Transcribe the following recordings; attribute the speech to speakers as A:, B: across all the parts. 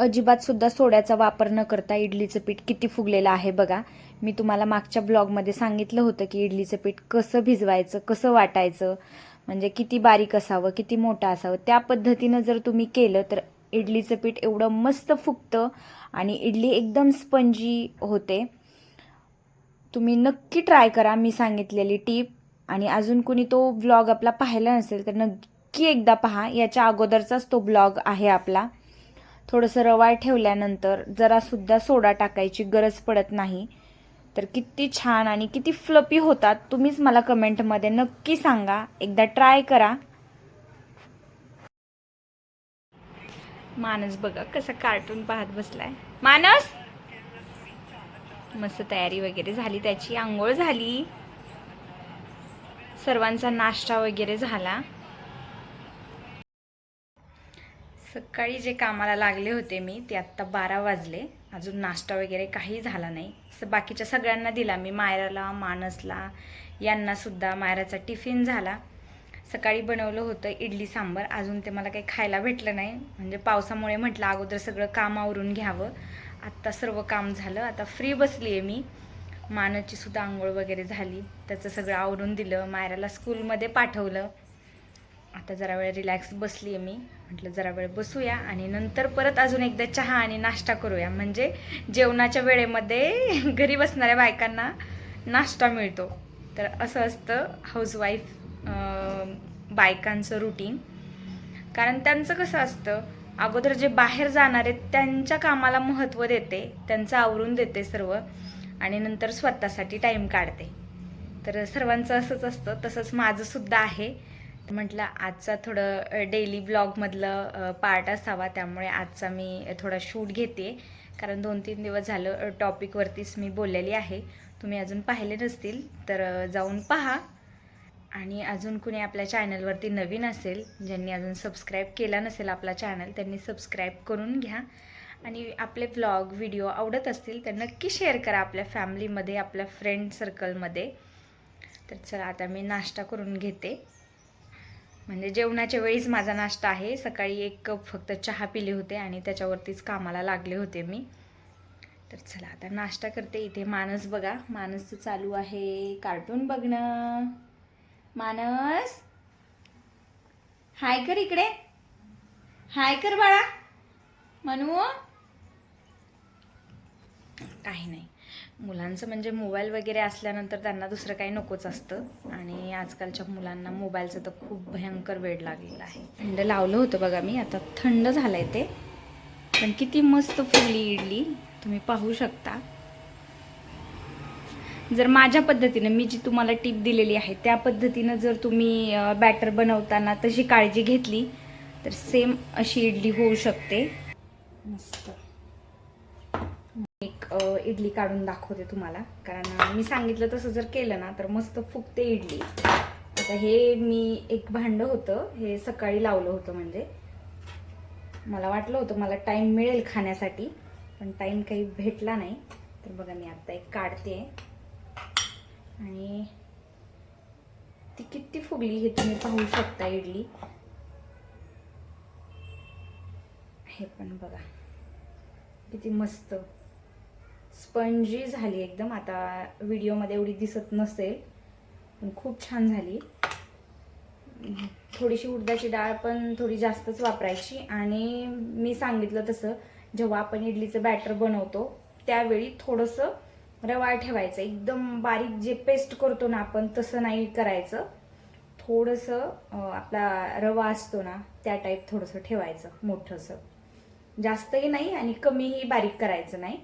A: अजिबात सुद्धा सोड्याचा वापर न करता इडलीचं पीठ किती फुगलेलं आहे बघा. मी तुम्हाला मागच्या ब्लॉगमध्ये सांगितलं होतं की इडलीचं पीठ कसं भिजवायचं कसं वाटायचं म्हणजे किती बारीक असावं किती मोठं असावं. त्या पद्धतीनं जर तुम्ही केलं तर इडलीचं पीठ एवढं मस्त फुगतं आणि इडली एकदम स्पंजी होते. तुम्ही नक्की ट्राय करा मी सांगितलेली टीप. आणि अजून कुणी तो ब्लॉग आपला पाहिला नसेल तर नक्की एकदा पहा. याच्या अगोदरचाच तो ब्लॉग आहे आपला. थोडंसं रवाळ ठेवल्यानंतर जरासुद्धा सोडा टाकायची गरज पडत नाही. तर किती छान आणि किती फ्लपी होतात तुम्हीच मला कमेंटमध्ये नक्की सांगा. एकदा ट्राय करा. मानस बघा कसं कार्टून पाहत बसलाय. मानस! मस्त तयारी वगैरे झाली त्याची आंघोळ झाली. सर्वांचा नाश्ता वगैरे झाला. सकाळी जे कामाला लागले होते मी ते आत्ता बारा वाजले. अजून नाश्ता वगैरे काही झाला नाही. असं बाकीच्या सगळ्यांना दिला. मी मायराला मानसला यांनासुद्धा मायराचा टिफिन झाला. सकाळी बनवलं होतं इडली सांबर. अजून ते मला काही खायला भेटलं नाही. म्हणजे पावसामुळे म्हटलं अगोदर सगळं काम आवरून घ्यावं. आत्ता सर्व काम झालं. आता फ्री बसली आहे मी. मानसची सुद्धा आंघोळ वगैरे झाली. त्याचं सगळं आवरून दिलं. मायराला स्कूलमध्ये पाठवलं. आता जरा वेळ रिलॅक्स बसली आहे मी. म्हटलं जरा वेळ बसूया आणि नंतर परत अजून एकदा चहा आणि नाश्ता करूया. म्हणजे जेवणाच्या वेळेमध्ये घरी बसणाऱ्या बायकांना नाश्ता मिळतो. तर असं असतं हाऊसवाईफ बायकांचं रुटीन कारण त्यांचं कसं असतं अगोदर जे बाहेर जाणार आहेत त्यांच्या कामाला महत्त्व देते त्यांचं आवरून देते सर्व आणि नंतर स्वतःसाठी टाईम काढते. तर सर्वांचं असंच असतं तसंच माझंसुद्धा आहे. म्हटलं आजचा थोडं डेली ब्लॉगमधलं पार्ट असावा त्यामुळे आजचा मी थोडा शूट घेते. कारण दोन तीन दिवस झालं टॉपिकवरतीच मी बोललेली आहे. तुम्ही अजून पाहिले नसतील तर जाऊन पहा. आणि अजून कुणी आपल्या चॅनलवरती नवीन असेल ज्यांनी अजून सबस्क्राईब केला नसेल आपला चॅनल त्यांनी सबस्क्राईब करून घ्या. आणि आपले ब्लॉग व्हिडिओ आवडत असतील तर नक्की शेअर करा आपल्या फॅमिलीमध्ये आपल्या फ्रेंड सर्कलमध्ये तर चला आता मी नाश्ता करून घेते. म्हणजे जेवणाच्या वेळीच माझा नाश्ता आहे. सकाळी एक कप फक्त चहा पिले होते आणि त्याच्यावरतीच कामाला लागले होते मी. तर चला आता नाश्ता करते. इथे मानस बघा. मानसचं चालू आहे. कार्टून बघणं. मानस? हाय कर इकडे. हाय कर बाळा. मनू? काही नाही. मुलांचं म्हणजे मोबाईल वगैरे असल्यानंतर त्यांना दुसरं काही नकोच असतं. आणि आजकालच्या मुलांना मोबाईलचं तर खूप भयंकर वेळ लागलेला आहे. थंड लावलं होतं बघा मी आता थंड झालंय ते. पण किती मस्त फुगली इडली. तुम्ही पाहू शकता. जर माझ्या पद्धतीनं मी जी तुम्हाला टीप दिलेली आहे त्या पद्धतीनं जर तुम्ही बॅटर बनवताना तशी काळजी घेतली तर सेम अशी इडली होऊ शकते. मस्त. इडली काढून दाखवते तुम्हाला. कारण मी सांगितलं तसं जर केलं ना तर मस्त फुगते इडली. आता हे मी एक भांडं होतं हे सकाळी लावलं होतं म्हणजे. मला वाटलं होतं मला टाईम मिळेल खाण्यासाठी पण टाईम काही भेटला नाही. तर बघा मी आता एक काढते. आणि ती किती फुगली हे तुम्ही पाहू शकता इडली. हे पण बघा. किती मस्त. स्पंजी झाली एकदम. आता व्हिडिओमध्ये एवढी दिसत नसेल पण खूप छान झाली. थोडीशी उडदाची डाळ पण थोडी जास्तच वापरायची. आणि मी सांगितलं तसं जेव्हा आपण इडलीचं बॅटर बनवतो त्यावेळी थोडंसं रवा ठेवायचं. एकदम बारीक जे पेस्ट करतो ना आपण तसं नाही करायचं. थोडंसं आपला रवा असतो ना त्या टाईप थोडंसं ठेवायचं मोठंसं. जास्तही नाही आणि कमीही बारीक करायचं नाही.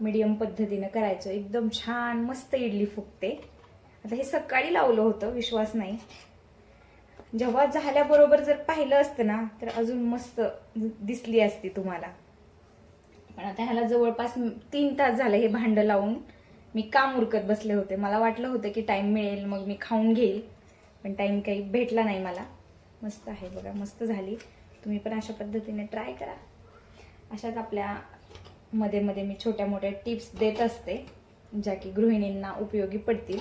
A: मीडियम पद्धतीनं करायचं. एकदम छान मस्त इडली फुगते. आता हे सकाळी लावलं होतं विश्वास नाही. जेव्हा झाल्याबरोबर जर पाहिलं असतं ना तर अजून मस्त दिसली असती तुम्हाला. पण आता ह्याला जवळपास तीन तास झालं हे भांडं लावून. मी काम उरकत बसले होते. मला वाटलं होतं की टाईम मिळेल मग मी खाऊन घेईल. पण टाईम काही भेटला नाही मला. मस्त आहे बघा मस्त झाली. तुम्ही पण अशा पद्धतीने ट्राय करा. अशाच आपल्या मध्ये मध्ये मी छोट्या मोठ्या टिप्स देत असते ज्या की गृहिणींना उपयोगी पडतील.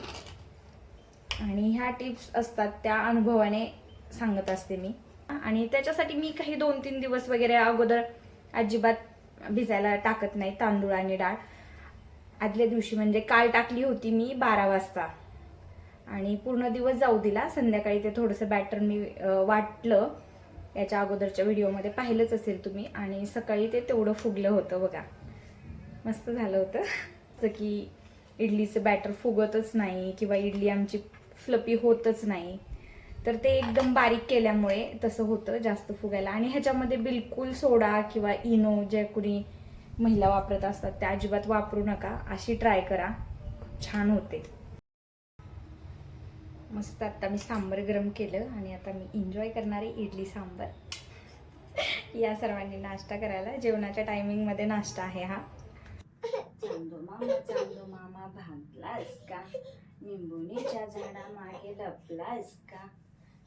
A: आणि ह्या टिप्स असतात त्या अनुभवाने सांगत असते मी. आणि त्याच्यासाठी मी काही दोन तीन दिवस वगैरे अगोदर अजिबात भिजायला टाकत नाही तांदूळ आणि डाळ. आदल्या दिवशी म्हणजे काल टाकली होती मी बारा वाजता. आणि पूर्ण दिवस जाऊ दिला. संध्याकाळी ते थोडंसं बॅटर मी वाटलं. याच्या अगोदरच्या व्हिडिओमध्ये पाहिलंच असेल तुम्ही. आणि सकाळी ते तेवढं फुगलं होतं बघा. मस्त झालं होतं. जसं की इडलीचं बॅटर फुगतच नाही किंवा इडली आमची फ्लपी होतच नाही. तर ते एकदम बारीक केल्यामुळे तसं होतं जास्त फुगायला. आणि ह्याच्यामध्ये बिलकुल सोडा किंवा इनो जे कुणी महिला वापरत असतात त्या अजिबात वापरू नका. अशी ट्राय करा. खूप छान होते. मस्त आत्ता मी सांबर गरम केलं आणि आता मी एन्जॉय करणार आहे इडली सांबर. या सर्वांनी नाश्ता करायला. जेवणाच्या टायमिंगमध्ये नाश्ता आहे हा. चांदो मामा चांदो मामा भागलास का? निंबुनीच्या झाडामागे लपलास का?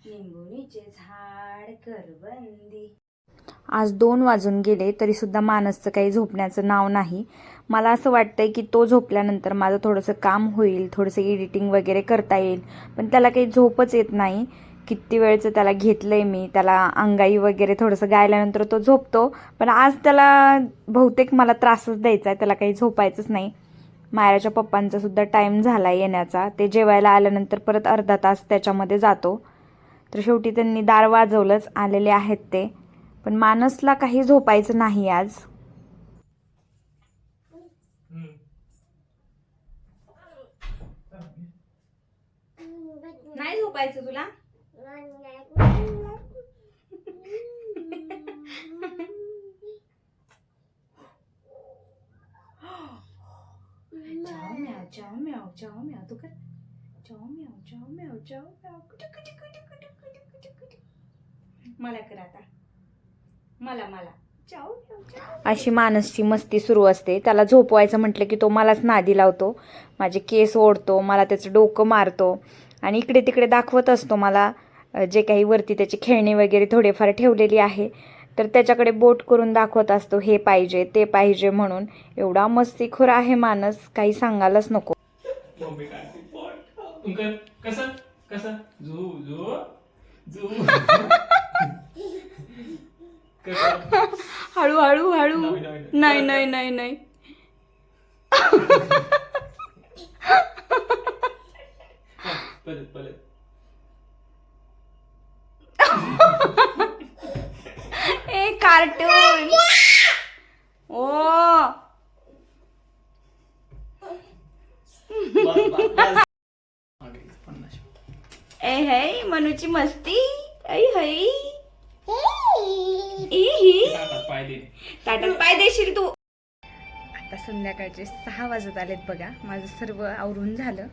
A: निंबुनीचे झाड करवंदी. आज दोन वाजून गेले तरी सुद्धा मानसचं काही झोपण्याचं नाव नाही. मला असं वाटतंय की तो झोपल्यानंतर माझं थोडंसं काम होईल थोडंसं एडिटिंग वगैरे करता येईल पण त्याला काही झोपच येत नाही. किती वेळचं त्याला घेतलं आहे मी त्याला अंगाई वगैरे थोडंसं गायल्यानंतर तो झोपतो. पण आज त्याला बहुतेक मला त्रासच द्यायचा आहे त्याला काही झोपायचंच नाही. मायाच्या पप्पांचा सुद्धा टाईम झाला येण्याचा. ते जेवायला आल्यानंतर परत अर्धा तास त्याच्यामध्ये जातो. तर शेवटी त्यांनी दार वाजवलंच आलेले आहेत ते. पण मानसला काही झोपायचं नाही आज. नाही झोपायचं तुला? जाओ म्याव जाओ म्याव तू कर जाओ म्याव जाओ म्याव मला कर आता मला मला अशी मानसची मस्ती सुरू असते. त्याला झोपवायचं म्हटलं की तो मलाच नादी लावतो. माझे केस ओढतो मला त्याचं डोकं मारतो. आणि इकडे तिकडे दाखवत असतो मला जे काही वरती त्याची खेळणी वगैरे थोडेफार ठेवलेली आहे. तर त्याच्याकडे बोट करून दाखवत असतो हे पाहिजे ते पाहिजे म्हणून. एवढा मस्तीखोर आहे मानस काही सांगायलाच नको.
B: मम्मी काढते पोट तुमका कसं? कसं? झू झू झू
A: हळू हळू हळू.
B: नाही, नाही,
A: नाही नाही.
B: परत परत
A: ए कार्टून ओ
B: बस, बस, बस. मागे, पन्नास.
A: ए है मनूची मस्ती. ऐ है. ई ही.
B: हातात पाय दे.
A: ताटात पाय देशील तू. आता संध्याकाळचे सहा वाजत आलेत बघा. माझं सर्व आवरून झालं.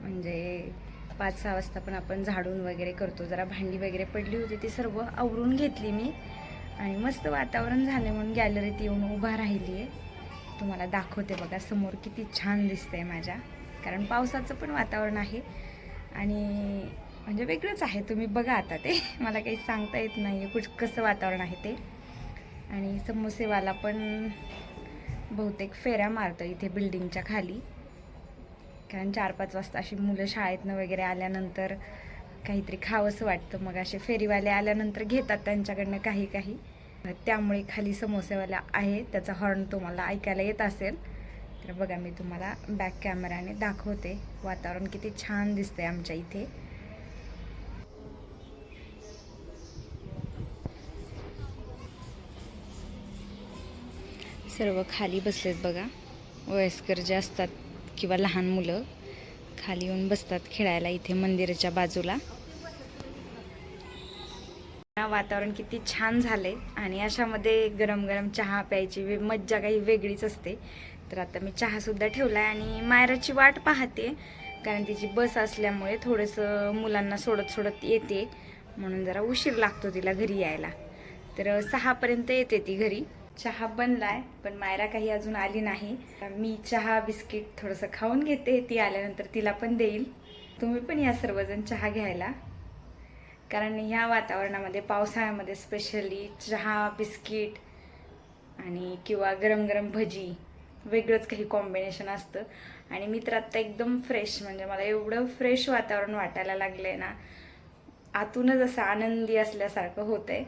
A: म्हणजे पाच सहा वाजता पण आपण झाडून वगैरे करतो. जरा भांडी वगैरे पडली होती ती सर्व आवरून घेतली मी. आणि मस्त वातावरण झालं म्हणून गॅलरीत येऊन उभा राहिली आहे तुम्हाला दाखवते बघा समोर किती छान दिसतंय माझ्या. कारण पावसाचं पण वातावरण आहे. आणि म्हणजे वेगळंच आहे तुम्ही बघा आता ते. मला काही सांगता येत नाही आहे कुठ कसं वातावरण आहे ते. आणि समोसेवाला पण बहुतेक फेऱ्या मारतो इथे बिल्डिंगच्या खाली. कारण चार पाच वाजता अशी मुलं शाळेतनं वगैरे आल्यानंतर काहीतरी खावंसं वाटतं. मग असे फेरीवाले आल्यानंतर घेतात त्यांच्याकडनं काही काही त्यामुळे खाली समोसेवाला आहे त्याचा हॉर्न तुम्हाला ऐकायला येत असेल. तर बघा मी तुम्हाला बॅक कॅमेराने दाखवते. वातावरण किती छान दिसतंय आमच्या इथे. सर्व खाली बसलेत बघा. वयस्कर जे असतात किंवा लहान मुलं खाली येऊन बसतात खेळायला इथे मंदिराच्या बाजूला. वातावरण किती छान झाले आणि अशामध्ये गरम गरम चहा प्यायची वे- मज्जा काही वेगळीच असते. तर आता मी चहा सुद्धा ठेवला आणि मायराची वाट पाहते. कारण तिची बस असल्यामुळे थोडंसं मुलांना सोडत सोडत येते. म्हणून जरा उशीर लागतो तिला घरी यायला. तर सहापर्यंत येते ती घरी. चहा बनलाय पण मायरा काही अजून आली नाही. मी चहा बिस्किट थोडंसं खाऊन घेते. ती आल्यानंतर तिला पण देईल. तुम्ही पण या सर्वजण चहा घ्यायला. कारण ह्या वातावरणामध्ये पावसाळ्यामध्ये स्पेशली चहा बिस्किट आणि किंवा गरम गरम भजी वेगळंच काही कॉम्बिनेशन असतं. आणि मी तर आत्ता एकदम फ्रेश म्हणजे मला एवढं फ्रेश वातावरण वाटायला लागलं आहे ना आतूनच असं आनंदी असल्यासारखं होतंय.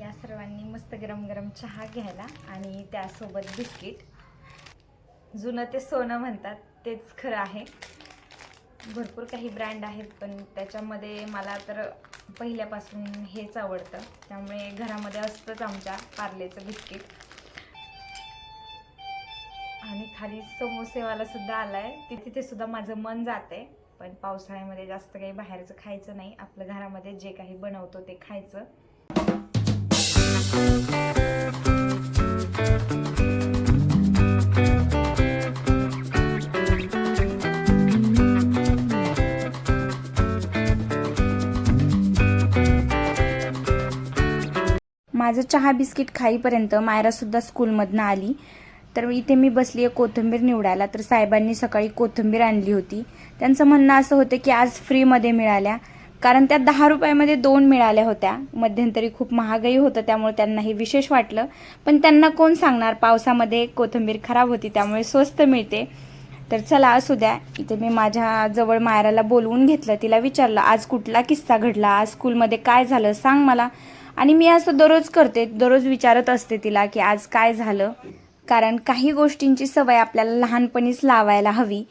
A: या सर्वांनी मस्त गरम गरम चहा घ्यायला आणि त्यासोबत बिस्किट जुनं ते सोनं म्हणतात तेच खरं आहे. भरपूर काही ब्रँड आहेत पण त्याच्यामध्ये मला तर पहिल्यापासून हेच आवडतं. त्यामुळे घरामध्ये असतंच आमच्या पार्लेचं बिस्किट. आणि खाली समोसेवाला सुद्धा आला आहे तिथे सुद्धा माझं मन जाते पण पावसाळ्यामध्ये जास्त काही बाहेरचं खायचं नाही. आपलं घरामध्ये जे काही बनवतो ते खायचं. माझं चहा बिस्किट खाईपर्यंत मायरासुद्धा स्कूलमधनं आली. तर इथे मी बसली आहे कोथिंबीर निवडायला. तर साहेबांनी सकाळी कोथिंबीर आणली होती. त्यांचं म्हणणं असं होतं की आज फ्रीमध्ये मिळाल्या. कारण त्या दहा रुपयामध्ये दोन मिळाल्या होत्या. मध्यंतरी खूप महागाई होतं त्यामुळे त्यांना हे विशेष वाटलं. पण त्यांना कोण सांगणार? पावसामध्ये कोथिंबीर खराब होती त्यामुळे स्वस्त मिळते. तर चला असू द्या. इथे मी माझ्या जवळ मायराला बोलवून घेतलं. तिला विचारलं आज कुठला किस्सा घडला? आज स्कूलमध्ये काय झालं? सांग मला. आणि मी असं दररोज करते दररोज विचारत असते तिला की आज काय झालं? कारण काही गोष्टींची सवय आपल्याला लहानपणीच लावायला हवी.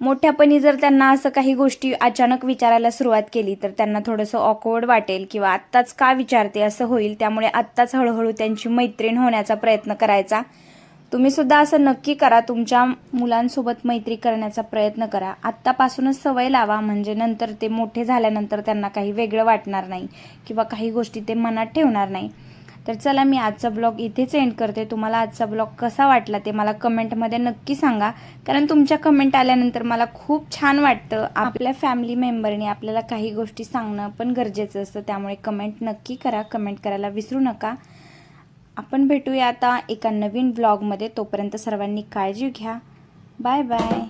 A: मोठ्यापणी जर त्यांना असं काही गोष्टी अचानक विचारायला सुरुवात केली तर त्यांना थोडंसं ऑकवर्ड वाटेल किंवा आत्ताच का विचारते असं होईल त्यामुळे आत्ताच हळूहळू त्यांची मैत्रीण होण्याचा प्रयत्न करायचा. तुम्ही सुद्धा असं नक्की करा तुमच्या मुलांसोबत मैत्री करण्याचा प्रयत्न करा. आत्तापासूनच सवय लावा म्हणजे नंतर ते मोठे झाल्यानंतर त्यांना काही वेगळं वाटणार नाही किंवा काही गोष्टी ते मनात ठेवणार नाही. तर चला मी आजचा ब्लॉग इथेच एंड करते. तुम्हाला आजचा ब्लॉग कसा वाटला ते मला कमेंटमध्ये नक्की सांगा. कारण तुमच्या कमेंट आल्यानंतर मला खूप छान वाटतं. आपल्या फॅमिली मेंबरने आपल्याला काही गोष्टी सांगणं पण गरजेचं असतं. त्यामुळे कमेंट नक्की करा. कमेंट करायला विसरू नका. आपण भेटूया आता एका नवीन ब्लॉगमध्ये तोपर्यंत सर्वांनी काळजी घ्या. Bye bye